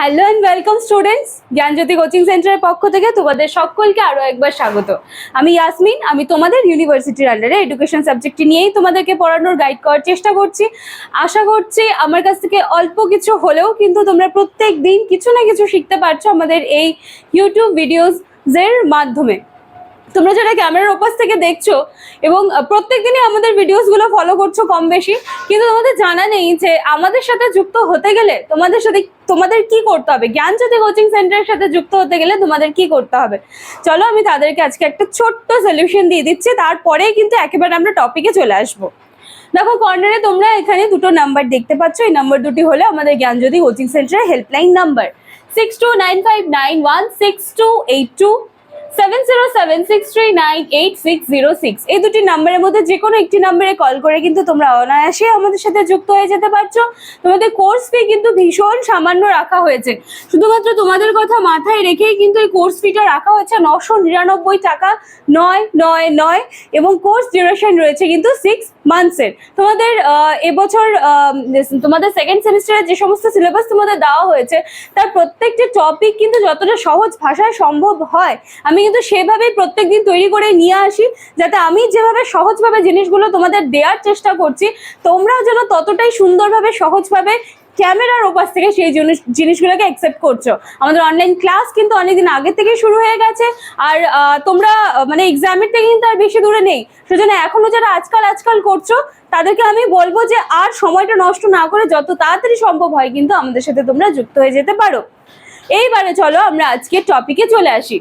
Hello and welcome students Gyanjyoti coaching সেন্টারের পক্ষ থেকে তোমাদের সকলকে আরও একবার স্বাগত। আমি ইয়াসমিন আমি তোমাদের ইউনিভার্সিটির আন্ডারে এডুকেশন সাবজেক্টটি নিয়েই তোমাদেরকে পড়ানোর গাইড করার চেষ্টা করছি। আশা করছি আমার কাছ থেকে অল্প কিছু হলেও কিন্তু তোমরা প্রত্যেক দিন কিছু না কিছু শিখতে পারছ আমাদের এই ইউটিউব ভিডিওসের মাধ্যমে। তোমরা যারা ক্যামেরার ওপাশ থেকে দেখছ এবং প্রত্যেক দিনই আমাদের ভিডিওসগুলো ফলো করছ কম বেশি, কিন্তু তোমাদের জানা নেই যে আমাদের সাথে যুক্ত হতে গেলে তোমাদের সাথে তোমাদের কি করতে হবে? জ্ঞান জ্ঞানজ্যোতি কোচিং সেন্টারের সাথে যুক্ত হতে গেলে তোমাদের কি করতে হবে? চলো আমি তাদেরকে আজকে একটা ছোট্ট সলিউশন দিয়ে দিচ্ছি, তারপরেই কিন্তু একেবারে আমরা টপিকে চলে আসব। দেখো কর্নারে তোমরা এখানে দুটো নাম্বার দেখতে পাচ্ছ, এই নাম্বার দুটি হলো আমাদের জ্ঞান জ্ঞানজ্যোতি কোচিং সেন্টারের helpline number six two nine five nine one six two eight two seven zero seven six three nine eight six zero six এই দুটি নাম্বারের মধ্যে যে কোনো একটি নাম্বারে কল করে কিন্তু তোমরা অনায়াসে আমাদের সাথে যুক্ত হয়ে যেতে পারছ। তোমাদের কোর্স ফি কিন্তু ভীষণ সামান্য রাখা হয়েছে। শুধুমাত্র তোমাদের কথা মাথায় রেখেই কিন্তু এই কোর্স ফিটা রাখা হয়েছে নশো নিরানব্বই টাকা নয় নয় নয় এবং কোর্স ডিউরেশন রয়েছে কিন্তু সিক্স মান্থসের তোমাদের এবছর তোমাদের সেকেন্ড সেমিস্টারে যে সমস্ত সিলেবাস তোমাদের দেওয়া হয়েছে, তার প্রত্যেকটি টপিক কিন্তু যতটা সহজ ভাষায় সম্ভব হয়, আমি কিন্তু সেভাবেই প্রত্যেকদিন তৈরি করে নিয়ে আসি, যাতে আমি যেভাবে সহজভাবে জিনিসগুলো তোমাদের দেওয়ার চেষ্টা করছি, তোমরাও যেন ততটাই সুন্দরভাবে সহজভাবে ক্যামেরার ওপাশ থেকে সেই জিনিস, জিনিসগুলোকে অ্যাকসেপ্ট করছ। আমাদের অনলাইন ক্লাস কিন্তু অনেকদিন আগে থেকে শুরু হয়ে গেছে, আর তোমরা মানে এক্সামের থেকে কিন্তু আর বেশি দূরে নেই। সেজন্য এখনও যারা আজকাল আজকাল করছ, তাদেরকে আমি বলব যে আর সময়টা নষ্ট না করে যত তাড়াতাড়ি সম্ভব হয় কিন্তু আমাদের সাথে তোমরা যুক্ত হয়ে যেতে পারো। এইবারে চলো আমরা আজকে টপিকে চলে আসি।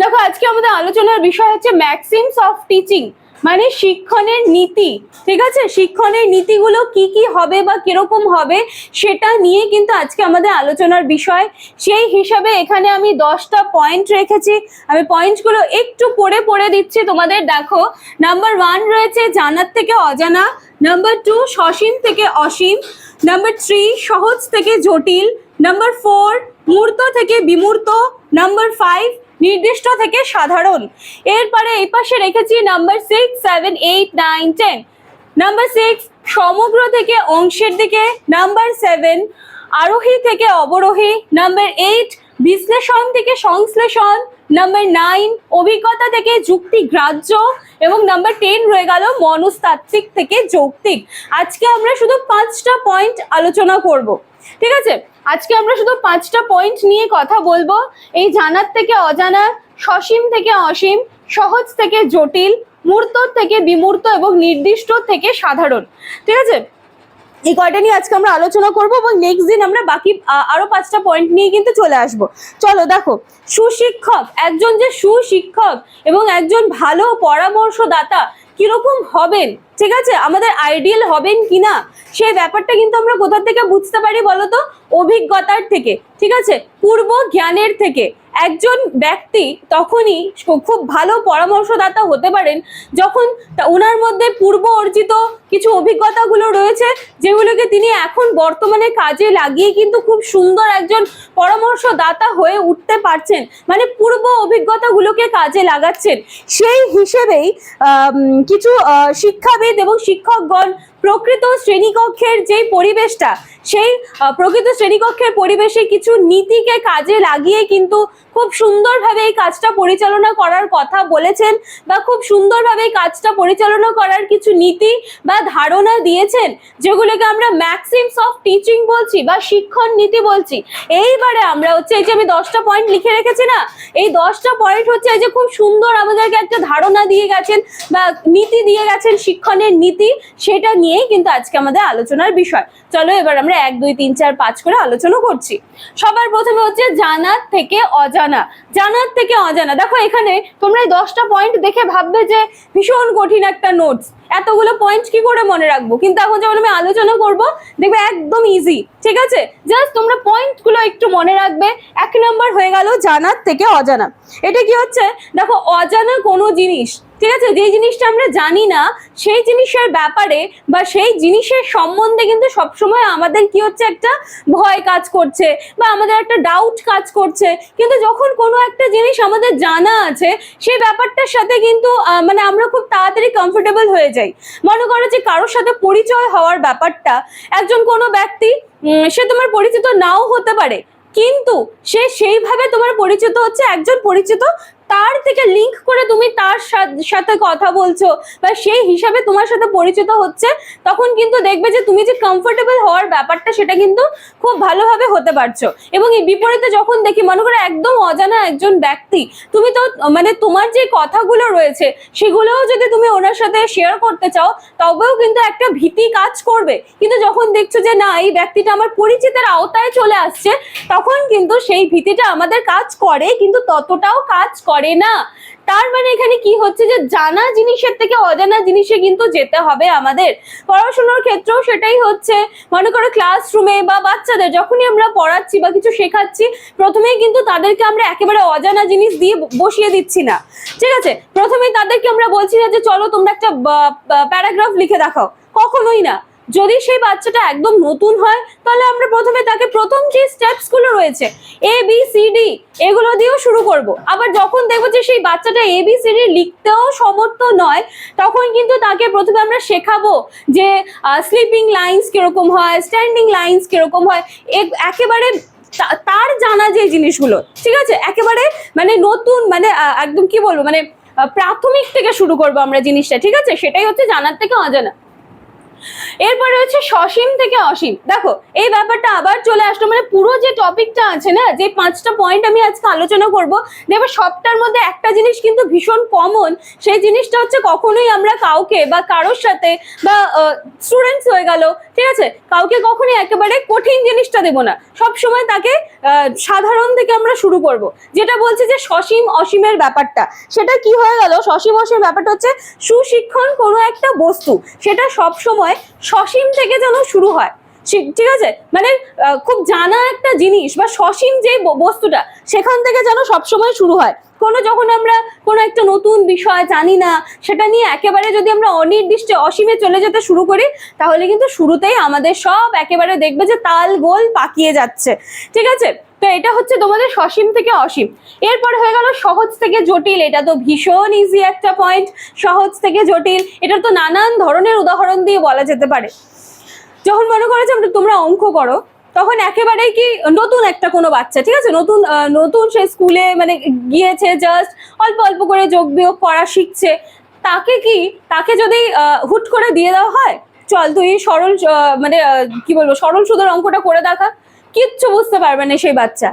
দেখো, আজকে আমাদের আলোচনার বিষয় হচ্ছে ম্যাক্সিমস অফ টিচিং মানে শিক্ষণের নীতি, ঠিক আছে? শিক্ষণের নীতিগুলো কি কি হবে বা কীরকম হবে সেটা নিয়ে কিন্তু আজকে আমাদের আলোচনার বিষয়। সেই হিসাবে এখানে আমি দশটা পয়েন্ট রেখেছি। আমি পয়েন্টগুলো একটু পড়ে পড়ে দিচ্ছি তোমাদের, দেখো। নাম্বার ওয়ান রয়েছে জানার থেকে অজানা। নাম্বার টু সসীম থেকে অসীম। নাম্বার থ্রি সহজ থেকে জটিল। নাম্বার ফোর মূর্ত থেকে বিমূর্ত। নাম্বার ফাইভ নির্দিষ্ট থেকে সাধারণ। এরপরে এই পাশে রেখেছি number six seven eight nine ten number six সমগ্র থেকে অংশের দিকে। নাম্বার সেভেন আরোহী থেকে অবরোহী। নাম্বার এইট বিশ্লেষণ থেকে সংশ্লেষণ। নাম্বার নাইন অভিজ্ঞতা থেকে যুক্তি গ্রাহ্য। এবং নাম্বার টেন রয়ে গেল মনস্তাত্ত্বিক থেকে যৌক্তিক। আজকে আমরা শুধু পাঁচটা পয়েন্ট আলোচনা করব। ঠিক আছে? আজকে আমরা শুধু পাঁচটা পয়েন্ট নিয়ে কথা বলব। এই জানার থেকে অজানা, সসীম থেকে অসীম, সহজ থেকে জটিল, মূর্ত থেকে বিমূর্ত এবং নির্দিষ্ট থেকে সাধারণ। ঠিক আছে? এই কয়টা নিয়ে আজকে আমরা আলোচনা করব এবং নেক্সট দিন আমরা বাকি আরও পাঁচটা পয়েন্ট নিয়ে কিন্তু চলে আসব। চলো দেখো, সুশিক্ষক, একজন যে সুশিক্ষক এবং একজন ভালো পরামর্শদাতা কীরকম হবেন, ঠিক আছে? আমাদের আইডিয়াল হবেন কিনা? সেই ব্যাপারটা কিন্তু আমরা কোথা থেকে বুঝতে পারি বলতো? অভিজ্ঞতার থেকে, ঠিক আছে? পূর্ব জ্ঞানের থেকে। একজন ব্যক্তি তখনই খুব ভালো পরামর্শদাতা হতে পারেন যখন ওনার মধ্যে পূর্ব অর্জিত কিছু অভিজ্ঞতাগুলো রয়েছে যেগুলোকে তিনি এখন বর্তমানে কাজে লাগিয়ে কিন্তু খুব সুন্দর একজন পরামর্শদাতা হয়ে উঠতে পারছেন। মানে পূর্ব অভিজ্ঞতাগুলোকে কাজে লাগাচ্ছেন। সেই হিসেবেই কিছু শিক্ষাবিদ এবং শিক্ষকগণ প্রকৃত শ্রেণীকক্ষের যে পরিবেশটা, সেই প্রকৃত শ্রেণীকক্ষের পরিবেশে কিছু নীতিকে কাজে লাগিয়ে কিন্তু খুব সুন্দরভাবে এই কাজটা পরিচালনা করার কথা বলেছেন বা খুব সুন্দরভাবে এই কাজটা পরিচালনা করার কিছু নীতি বা ধারণা দিয়েছেন, যেগুলোকে আমরা ম্যাক্সিমস অফ টিচিং বলছি বা শিক্ষণ নীতি বলছি। এইবারে আমরা হচ্ছে এই যে আমি দশটা পয়েন্ট লিখে রেখেছি না, এই দশটা পয়েন্ট হচ্ছে এই যে খুব সুন্দর আমাদেরকে একটা ধারণা দিয়ে গেছেন বা নীতি দিয়ে গেছেন শিক্ষণের নীতি, সেটা নিয়েই কিন্তু আজকে আমাদের আলোচনার বিষয়। চলো এবার আমরা এক, দুই, তিন, চার, পাঁচ করে আলোচনা করছি। সবার প্রথমে হচ্ছে জানার থেকে অজানা। জানার থেকে অজানা। দেখো এখানে তোমরা এই দশটা পয়েন্ট দেখে ভাববে যে ভীষণ কঠিন একটা নোটস এতগুলো পয়েন্ট কি করে মনে রাখব? কিন্তু এখন যখন আমি আলোচনা করব, দেখবে একদম ইজি ঠিক আছে? জাস্ট তোমরা পয়েন্টগুলো একটু মনে রাখবে। এক নম্বর হয়ে গেল জানার থেকে অজানা। এটা কি হচ্ছে? দেখো অজানা কোনো জিনিস ঠিক আছে? যে জিনিসটা আমরা জানি না, সেই জিনিসের ব্যাপারে বা সেই জিনিসের সম্বন্ধে কিন্তু সবসময় আমাদের কি হচ্ছে একটা ভয় কাজ করছে বা আমাদের একটা ডাউট কাজ করছে। কিন্তু যখন কোনো একটা জিনিস আমাদের জানা আছে, সেই ব্যাপারটার সাথে কিন্তু মানে আমরা খুব তাড়াতাড়ি কমফোর্টেবল হয়ে যাই। মনে করো যে কারোর সাথে পরিচয় হওয়ার ব্যাপারটা, একজন কোনো ব্যক্তি সে তোমার পরিচিত নাও হতে পারে, কিন্তু সে সেইভাবে তোমার পরিচিত হচ্ছে, একজন পরিচিত তার থেকে লিংক করে তুমি তার সাথে কথা বলছো বা সেই হিসাবে তোমার সাথে পরিচিত হচ্ছে, তখন কিন্তু দেখবে যে তুমি যে কমফোর্টেবল হওয়ার ব্যাপারটা সেটা কিন্তু খুব ভালোভাবে হতে পারছ। এবং এই বিপরীতে যখন দেখি, মনে করো একদম অজানা একজন ব্যক্তি, তুমি তো মানে তোমার যে কথাগুলো রয়েছে, সেগুলোও যদি তুমি ওনার সাথে শেয়ার করতে চাও, তবেও কিন্তু একটা ভীতি কাজ করবে। কিন্তু যখন দেখছ যে না, এই ব্যক্তিটা আমার পরিচিতের আওতায় চলে আসছে, তখন কিন্তু সেই ভীতিটা আমাদের কাজ করে, কিন্তু ততটাও কাজ করে না। তার মানে এখানে কি হচ্ছে যে জানা জিনিসের থেকে অজানা জিনিসে কিন্তু যেতে হবে আমাদের। পড়াশোনার ক্ষেত্রেও সেটাই হচ্ছে। মনে করো ক্লাসরুমে বা বাচ্চাদের যখনই আমরা পড়াচ্ছি বা কিছু শেখাচ্ছি, প্রথমেই কিন্তু তাদেরকে আমরা একেবারে অজানা জিনিস দিয়ে বসিয়ে দিচ্ছি না। ঠিক আছে? প্রথমেই তাদেরকে আমরা বলছি না যে, চলো তোমরা একটা প্যারাগ্রাফ লিখে দেখাও। কখনোই না। যদি সেই বাচ্চাটা একদম নতুন হয়, তাহলে আমরা প্রথমে তাকে প্রথম যে স্টেপসগুলো রয়েছে এ বি সি ডি এগুলো দিয়েও শুরু করব। আবার যখন দেখব যে সেই বাচ্চাটা এ বি সি ডি লিখতেও সমর্থ নয়, তখন কিন্তু তাকে প্রথমে আমরা শেখাবো যে স্লিপিং লাইন্স কীরকম হয় স্ট্যান্ডিং লাইন্স কীরকম হয় একেবারে তার জানা যে জিনিসগুলো, ঠিক আছে? একেবারে মানে নতুন মানে একদম কি বলব মানে প্রাথমিক থেকে শুরু করব আমরা জিনিসটা, ঠিক আছে? সেটাই হচ্ছে জানার থেকে অজানা। এরপরে হচ্ছে সসীম থেকে অসীম। দেখো, এই ব্যাপারটা আবার চলে আসলো। মানে পুরো যে টপিকটা আছে না, যে পাঁচটা পয়েন্ট আমি আজকে আলোচনা করব দেখবে সবটার মধ্যে একটা জিনিস কিন্তু ভীষণ কমন সেই জিনিসটা হচ্ছে কখনোই আমরা কাউকে বা কারোর সাথে বা স্টুডেন্টস হয়ে গেল, ঠিক আছে? কাউকে কখনোই একেবারে কঠিন জিনিসটা দেবো না। সব সময় তাকে সাধারণ থেকে আমরা শুরু করব। যেটা বলছে যে সসীম অসীমের ব্যাপারটা। সেটা কি হয়ে গেল? সসীম অসীমের ব্যাপারটা হচ্ছে, সুশিক্ষণ কোনো একটা বস্তু, সেটা সব সময় সসীম থেকে যেন শুরু হয়। ঠিক আছে? মানে খুব জানা একটা জিনিস বা সসীম যে বস্তুটা, সেখান থেকে যেন সবসময় শুরু হয়। কোনো যখন আমরা কোনো একটা নতুন বিষয় জানি না, সেটা নিয়ে একেবারে যদি আমরা অনির্দিষ্ট অসীমে চলে যেতে শুরু করি, তাহলে কিন্তু শুরুতেই আমাদের সব একেবারে দেখবে যে তাল গোল পাকিয়ে যাচ্ছে। ঠিক আছে? তো এটা হচ্ছে তোমাদের সসীম থেকে অসীম। এরপর হয়ে গেল সহজ থেকে জটিল। এটা তো ভীষণ ইজি একটা পয়েন্ট সহজ থেকে জটিল। এটা তো নানান ধরনের উদাহরণ দিয়ে বলা যেতে পারে। যখন মনে করো যে তোমরা অঙ্ক করো, তখন একেবারেই কি নতুন একটা কোনো বাচ্চা, ঠিক আছে? নতুন নতুন সে স্কুলে মানে গিয়েছে জাস্ট অল্প অল্প করে যোগ বিয়োগ করা শিখছে। তাকে কি তাকে যদি হুট করে দিয়ে দেওয়া হয়, চল তুই সরল মানে কি বলব? সরল সুদের অঙ্কটা করে দেখা। কিচ্ছু বুঝতে পারবে না সেই বাচ্চা।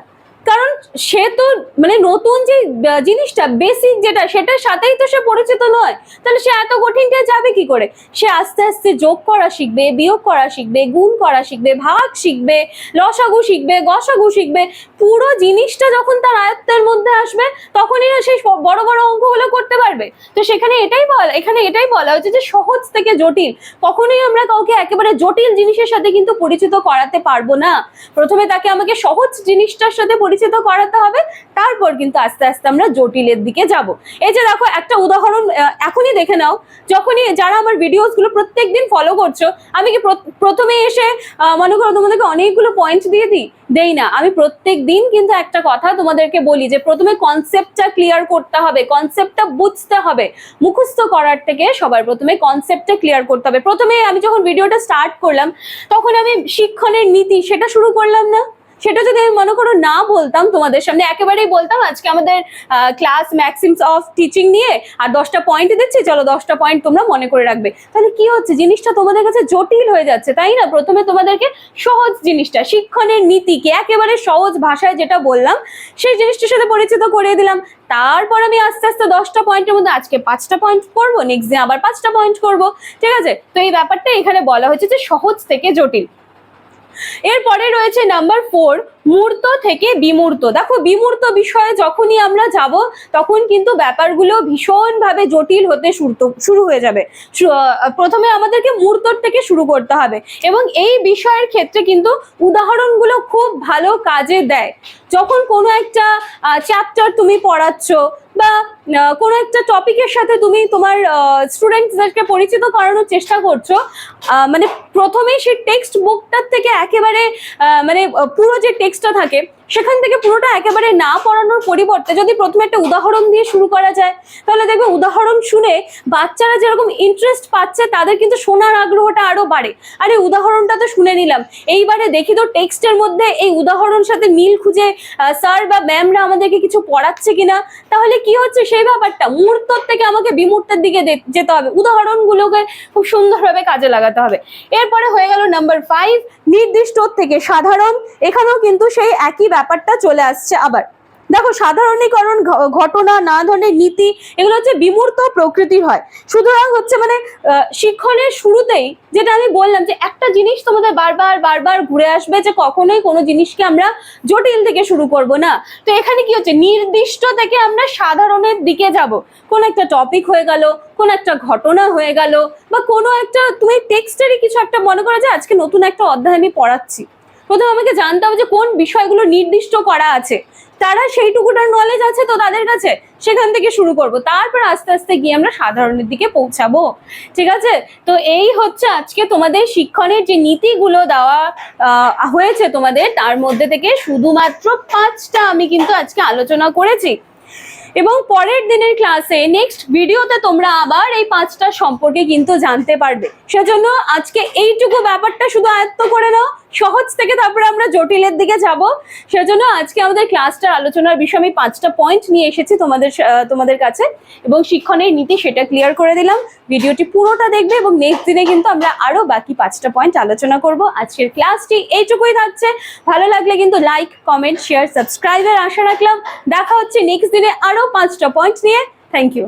কারণ সে তো মানে নতুন যে জিনিসটা বেসিক যেটা, সেটার সাথেই তো সে পরিচিত নয়। তাহলে সে এত কঠিনটা যাবে কি করে? সে আস্তে আস্তে যোগ করা শিখবে, বিয়োগ করা শিখবে, গুণ করা শিখবে, ভাগ শিখবে, লসাগু শিখবে, গসাগু শিখবে। পুরো জিনিসটা যখন তার আয়ত্তের মধ্যে আসবে, তখনই না সে স- বড় বড় অঙ্কগুলো করতে পারবে। তো সেখানে এটাই বলা, এখানে এটাই বলা হচ্ছে যে সহজ থেকে জটিল। কখনোই আমরা কাউকে একেবারে জটিল জিনিসের সাথে কিন্তু পরিচিত করাতে পারব না। প্রথমে তাকে আমাকে সহজ জিনিসটার সাথে পরিচিত করাতে হবে, তারপর কিন্তু আস্তে আস্তে আমরা জটিলের দিকে যাব। এই যে দেখো, একটা উদাহরণ এখনই দেখে নাও। যখনই যারা আমার ভিডিওসগুলো প্রত্যেকদিন ফলো করছ, আমি কি প্র- প্রথমে এসে মনে করো তোমাদেরকে অনেকগুলো পয়েন্ট দিয়ে দিই? দেই না। আমি প্রত্যেক দিন কিন্তু একটা কথা তোমাদেরকে বলি যে, প্রথমে কনসেপ্টটা ক্লিয়ার করতে হবে কনসেপ্টটা বুঝতে হবে। মুখস্থ করার থেকে সবার প্রথমে কনসেপ্টটা ক্লিয়ার করতে হবে। প্রথমে আমি যখন ভিডিওটা স্টার্ট করলাম, তখন আমি শিক্ষণের নীতি, সেটা শুরু করলাম না? সেটা যদি আমি মনে করো না বলতাম, তোমাদের সামনে একেবারেই বলতাম, আজকে আমাদের ক্লাস ম্যাক্সিমস অফ টিচিং নিয়ে আর দশটা পয়েন্ট দিচ্ছি, চলো দশটা পয়েন্ট তোমরা মনে করে রাখবে। তাহলে কি হচ্ছে? জিনিসটা তোমাদের কাছে জটিল হয়ে যাচ্ছে, তাই না? প্রথমে তোমাদেরকে সহজ জিনিসটা, শিক্ষণের নীতিকে একেবারে সহজ ভাষায় যেটা বললাম, সেই জিনিসটার সাথে পরিচিত করিয়ে দিলাম। তারপর আমি আস্তে আস্তে দশটা পয়েন্টের মধ্যে, আজকে পাঁচটা পয়েন্ট করব নেক্সট দিন আবার পাঁচটা পয়েন্ট করব, ঠিক আছে? তো এই ব্যাপারটা এখানে বলা হয়েছে যে সহজ থেকে জটিল। এরপরে রয়েছে নাম্বার ফোর মূর্ত থেকে বিমূর্ত। দেখো, বিমূর্ত বিষয়ে যখনই আমরা যাব, তখন কিন্তু ব্যাপারগুলো ভীষণভাবে জটিল হতে শুরু হয়ে যাবে। প্রথমে আমাদেরকে মূর্তর থেকে শুরু করতে হবে এবং এই বিষয়ের ক্ষেত্রে কিন্তু উদাহরণগুলো খুব ভালো কাজে দেয়। যখন কোনো একটা চ্যাপ্টার তুমি পড়াচ্ছ বা কোনো একটা টপিকের সাথে তুমি তোমার স্টুডেন্টদেরকে পরিচিত করানোর চেষ্টা করছ। মানে প্রথমেই সেই টেক্সট বুকটার থেকে একেবারে মানে পুরো যে টেক্সটটা থাকে, সেখান থেকে পুরোটা একেবারে না পড়ানোর পরিবর্তে যদি প্রথমে একটা উদাহরণ দিয়ে শুরু করা যায়, তাহলে দেখবে উদাহরণ শুনে বাচ্চারা যেরকম ইন্টারেস্ট পাচ্ছে, তাদের কিন্তু শোনার আগ্রহটা আরও বাড়ে। আরে, উদাহরণটা তো শুনে নিলাম। এইবারে দেখি তো টেক্সটের মধ্যে এই উদাহরণ সাথে মিল খুঁজে স্যার বা ম্যামরা আমাদেরকে কিছু পড়াচ্ছে কিনা। তাহলে কি হচ্ছে? সেই ব্যাপারটা মুহূর্ত থেকে আমাকে বিমূর্তের দিকে যেতে হবে। উদাহরণগুলোকে খুব সুন্দরভাবে কাজে লাগাতে হবে। এরপরে হয়ে গেল নাম্বার ফাইভ নির্দিষ্ট থেকে সাধারণ, এখানেও কিন্তু সেই একই ব্যাপারটা চলে আসছে আবার। দেখো, সাধারণীকরণ ঘটনা, নানা ধরনের নীতি, এগুলো হচ্ছে বিমূর্ত প্রকৃতির হয়। সুতরাং হচ্ছে মানে শিক্ষণের শুরুতেই যেটা আমি বললাম যে, একটা জিনিস তোমাদের বারবার বারবার ঘুরে আসবে যে, কখনোই কোনো জিনিসকে আমরা জটিল থেকে শুরু করব না। তো এখানে কি হচ্ছে? নির্দিষ্ট থেকে আমরা সাধারণের দিকে যাব। কোন একটা টপিক হয়ে গেল, কোন একটা ঘটনা হয়ে গেল, বা কোনো একটা, তুমি টেক্সটেরই কিছু একটা মনে করো যে আজকে নতুন একটা অধ্যায় আমি পড়াচ্ছি। প্রথমে আমাকে জানতে হবে যে কোন বিষয়গুলো নির্দিষ্ট করা আছে। তারা সেইটুকুটার নলেজ আছে তো তাদের কাছে? সেখান থেকে শুরু করব। তারপর আস্তে আস্তে গিয়ে আমরা সাধারণের দিকে পৌঁছাবো। ঠিক আছে? তো এই হচ্ছে আজকে তোমাদের শিক্ষণের যে নীতিগুলো দেওয়া হয়েছে তোমাদের, তার মধ্যে থেকে শুধুমাত্র পাঁচটা আমি কিন্তু আজকে আলোচনা করেছি। এবং পরের দিনের ক্লাসে নেক্সট ভিডিওতে তোমরা আবার এই পাঁচটা সম্পর্কে কিন্তু জানতে পারবে। সেজন্য আজকে এইটুকু ব্যাপারটা শুধু আয়ত্ত করে নাও। সহজ থেকে তারপরে আমরা জটিলের দিকে যাব। সেজন্য আজকে আমাদের ক্লাসটার আলোচনার বিষয়ে, আমি পাঁচটা পয়েন্ট নিয়ে এসেছি তোমাদের তোমাদের কাছে এবং শিক্ষণের নীতি সেটা ক্লিয়ার করে দিলাম। ভিডিওটি পুরোটা দেখবে এবং নেক্সট দিনে কিন্তু আমরা আরও বাকি পাঁচটা পয়েন্ট আলোচনা করব। আজকের ক্লাসটি এইটুকুই থাকছে। ভালো লাগলে কিন্তু লাইক কমেন্ট শেয়ার সাবস্ক্রাইবের আশা রাখলাম। দেখা হচ্ছে নেক্সট দিনে আরও পাঁচটা পয়েন্ট নিয়ে। Thank you